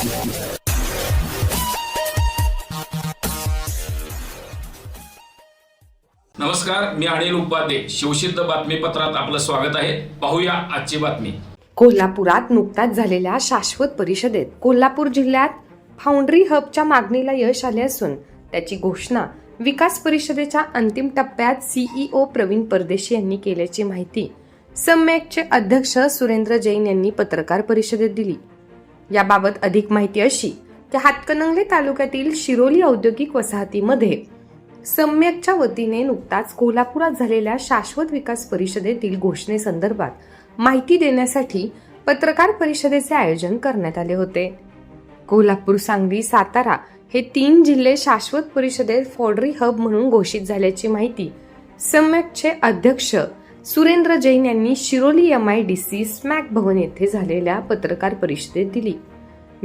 नमस्कार मी अनिल उपाध्ये. शिवसिद्ध बातमीपत्रात आपलं स्वागत आहे. पाहूया आजची बातमी. कोल्हापुरात नुकताच झालेल्या शाश्वत परिषदेत कोल्हापूर जिल्ह्यात फाउंड्री हबच्या मागणीला यश आले असून त्याची घोषणा विकास परिषदेच्या अंतिम टप्प्यात सीईओ प्रवीण परदेशी यांनी केल्याची माहिती. सम्यकचे अध्यक्ष सुरेंद्र जैन यांनी पत्रकार परिषदेत दिली. याबाबत अधिक माहिती अशी की हातकणंगले तालुक्यातील शिरोली औद्योगिक वसाहतीमध्ये सम्यकच्या वतीने नुकताच कोल्हापुरात झालेल्या शाश्वत विकास परिषदेतील घोषणेसंदर्भात माहिती देण्यासाठी पत्रकार परिषदेचे आयोजन करण्यात आले होते. कोल्हापूर सांगली सातारा हे तीन जिल्हे शाश्वत परिषदेत फॉडरी हब म्हणून घोषित झाल्याची माहिती सम्यकचे अध्यक्ष सुरेंद्र जैन यांनी Shiroli M I D C SMAC भवन येथे झालेल्या पत्रकार परिषदेत दिली.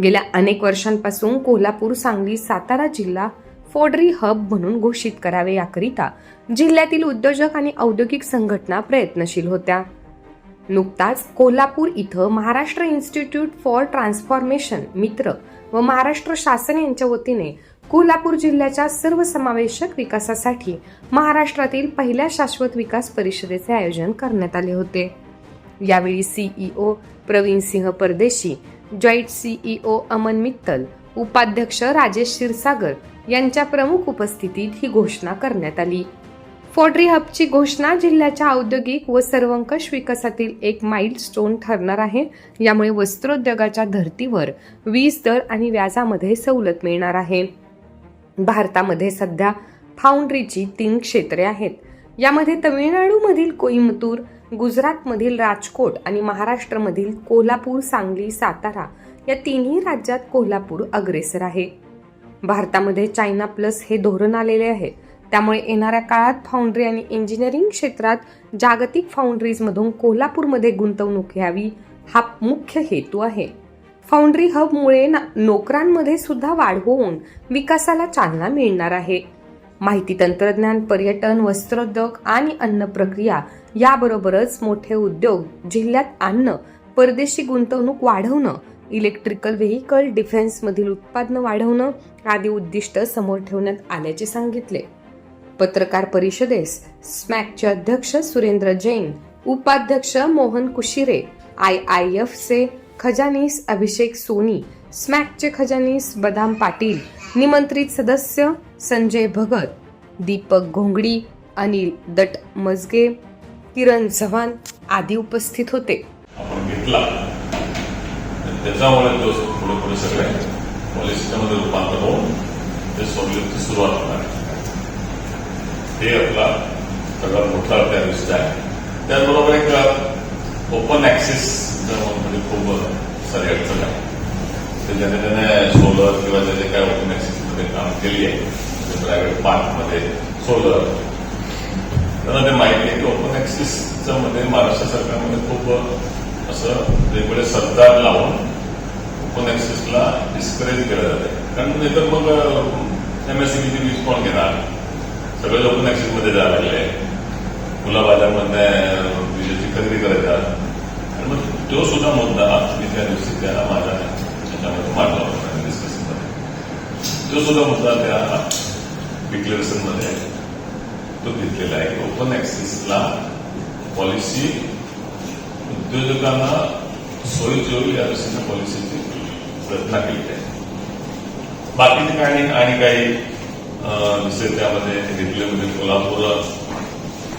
गेल्या अनेक वर्षांपासून कोल्हापूर सांगली सातारा जिल्हा फोडरी हब म्हणून घोषित करावे याकरिता जिल्ह्यातील उद्योजक आणि औद्योगिक संघटना प्रयत्नशील होत्या. नुकताच कोल्हापूर इथं महाराष्ट्र इन्स्टिट्यूट फॉर ट्रान्सफॉर्मेशन मित्र व महाराष्ट्र शासन यांच्या वतीने कोल्हापूर जिल्ह्याच्या सर्वसमावेशक विकासासाठी महाराष्ट्रातील पहिल्या शाश्वत विकास परिषदेचे आयोजन करण्यात आले होते. यावेळी सीईओ प्रवीण सिंह परदेशी जॉईंट सीईओ अमन मित्तल उपाध्यक्ष राजेश क्षीरसागर यांच्या प्रमुख उपस्थितीत ही घोषणा करण्यात आली. फॉड्री हबची घोषणा जिल्ह्याच्या औद्योगिक व सर्वंकष विकासातील एक माइल स्टोन ठरणार आहे. यामुळे वस्त्रोद्योगाच्या धर्तीवर वीज दर आणि व्याजामध्ये सवलत मिळणार आहे. भारतामध्ये सध्या फाउंड्रीची तीन क्षेत्रे आहेत. यामध्ये तमिळनाडूमधील कोईमतूर गुजरातमधील राजकोट आणि महाराष्ट्रमधील कोल्हापूर सांगली सातारा या तिन्ही राज्यात कोल्हापूर अग्रेसर आहे. भारतामध्ये चायना प्लस हे धोरण आलेले आहे. त्यामुळे येणाऱ्या काळात फाउंड्री आणि इंजिनिअरिंग क्षेत्रात जागतिक फाउंड्रीजमधून कोल्हापूरमध्ये गुंतवणूक घ्यावी हा मुख्य हेतू आहे. फाउंड्री हबमुळे ना- नोकरांमध्ये सुद्धा वाढ होऊन विकासाला चालना मिळणार आहे. माहिती तंत्रज्ञान पर्यटन वस्त्रोद्योग आणि अन्न प्रक्रिया याबरोबरच मोठे उद्योग जिल्ह्यात आणणं परदेशी गुंतवणूक वाढवणं इलेक्ट्रिकल व्हेकल डिफेन्समधील उत्पादनं वाढवणं आदी उद्दिष्ट समोर ठेवण्यात आल्याचे सांगितले. पत्रकार परिषदेस स्मॅकचे अध्यक्ष सुरेंद्र जैन उपाध्यक्ष मोहन कुशिरे आय आय एफचे खजानीस अभिषेक सोनी स्मॅकचे खजानीस बदाम पाटील निमंत्रित सदस्य संजय भगत दीपक घोंगडी अनिल दट मजगे किरण चव्हाण आदी उपस्थित होते. आपण घेतला. तर त्याच्यामुळे तो पुढे पुढे सगळे पॉलिसीमध्ये रूपांतर होऊन ते सोडण्याची सुरुवात होणार आहे. हे आपला सगळ्यात मोठा त्या दिवशी आहे. त्याचबरोबर एक ओपन ऍक्सेस म्हणजे खूप सारी अडचण आहे. तर ज्याने त्याने सोलर किंवा ज्याने काय ओपन ऍक्सेसमध्ये काम केली आहे प्रायव्हेट पार्कमध्ये सोलर त्यांना ते माहिती आहे की ओपन ऍक्सेसच्या मध्ये महाराष्ट्र सरकारमध्ये खूप असं वेगवेगळे सरदार लावून ओपन ऍक्सेसला डिस्करेज केलं जाते कारण नाहीतर मग एमएससीबीची वीज कोण घेणार? सगळे ओपन ऍक्सेसमध्ये जायला लागले. फुला बाजारमध्ये विजेची खरेदी करायचा तो सुद्धा मुद्दा मी त्या दिवशी त्याला माझ्या त्याच्यामध्ये मांडला होता डिस्कशनमध्ये तो सुद्धा मुद्दा त्या डिक्लेरेशनमध्ये तो घेतलेला आहे ओपन ऍक्सेसला पॉलिसी उद्योजकांना सोयीची होईल या दृष्टीने पॉलिसीची रचना केली आहे बाकीचे काही आणि काही दुसरे त्यामध्ये घेतले म्हणजे कोल्हापूर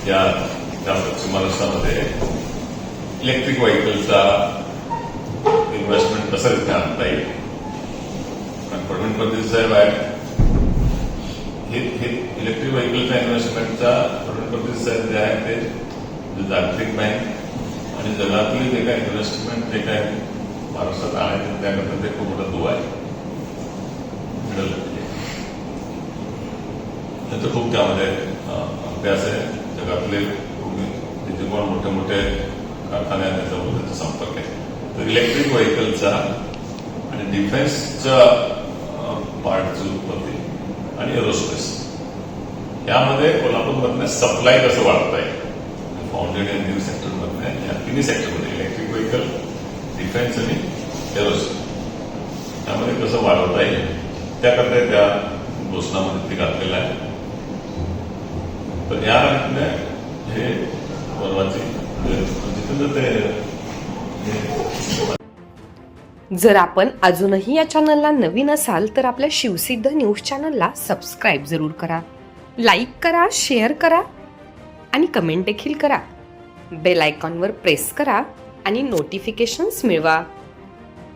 या त्या पश्चिम महाराष्ट्रामध्ये इलेक्ट्रिक व्हेकलचा इन्व्हेस्टमेंट कसं तिथे आणता येईल? कारण प्रवीण पद्धती साहेब आहे. हे हे इलेक्ट्रिक व्हेकलच्या इन्व्हेस्टमेंटचा प्रवीण पद्धती साहेब जे आहे ते जागतिक बँक आणि जगातली जे काही इन्व्हेस्टमेंट जे काही महाराष्ट्रात आणायचे त्याकरता ते खूप मोठा दुवा आहे. मिळालं त्यांचं खूप त्यामध्ये अभ्यास आहे. जगातले जिथे पण मोठे मोठे कारखान्यात त्याच्याबरोबर त्यांचा संपर्क आहे. तर इलेक्ट्रिक व्हेकलचा आणि डिफेन्सचा पार्टची उत्पत्ती आणि एरोस्पेस यामध्ये कोल्हापूरमधनं सप्लाय कसं वाढता येईल फाउंडेड इंजिनिअरिंग सेक्टरमधनं या तिन्ही सेक्टरमध्ये इलेक्ट्रिक व्हेकल डिफेन्स आणि एरोस्पेस त्यामध्ये कसं वाढवता येईल? त्याकरता त्या घोषणामध्ये ते घातलेलं आहे. तर या हे वनवासी जर आपण अजूनही या चॅनलला नवीन असाल तर आपल्या शिवसिद्ध न्यूज चॅनलला सबस्क्राईब जरूर करा. लाईक करा शेअर करा आणि कमेंट देखील करा. बेल आयकॉनवर प्रेस करा आणि नोटिफिकेशन्स मिळवा.